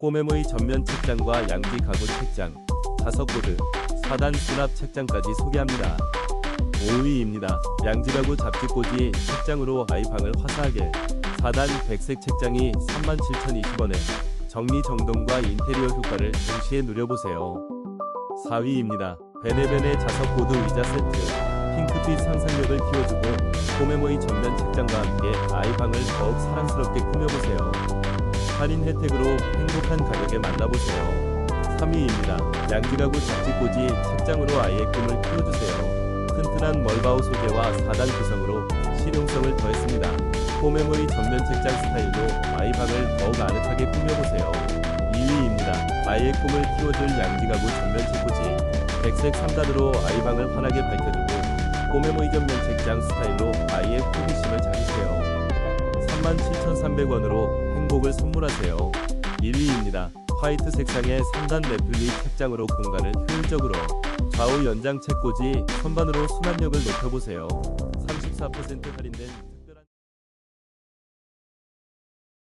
꼬메모의 전면 책장과 양지 가구 책장, 자석보드, 4단 수납 책장까지 소개합니다. 5위입니다. 양지 가구 잡지꽂이 책장으로 아이방을 화사하게 4단 백색 책장이 37,020원에 정리정돈과 인테리어 효과를 동시에 누려보세요. 4위입니다. 베네베네 자석보드 의자 세트 핑크빛 상상력을 키워주고 꼬메모의 전면 책장과 함께 아이방을 더욱 사랑스럽게 꾸며보세요. 할인 혜택으로 행복한 가격에 만나보세요. 3위입니다. 양지가구 잡지꽂이 책장으로 아이의 꿈을 키워주세요. 튼튼한 멀바우 소재와 4단 구성으로 실용성을 더했습니다. 꼬메모의 전면 책장 스타일로 아이 방을 더욱 아늑하게 꾸며보세요. 2위입니다. 아이의 꿈을 키워줄 양지가구 전면 책꽂이 백색 3단으로 아이 방을 환하게 밝혀주고 꼬메모의 전면 책장 스타일로 아이의 호기심을 자극해요. 37,300원으로 행복을 선물하세요. 1위입니다. 화이트 색상의 3단 매플리 책장으로 공간을 효율적으로 좌우 연장 책꽂이 선반으로 수납력을 높여보세요. 34% 할인된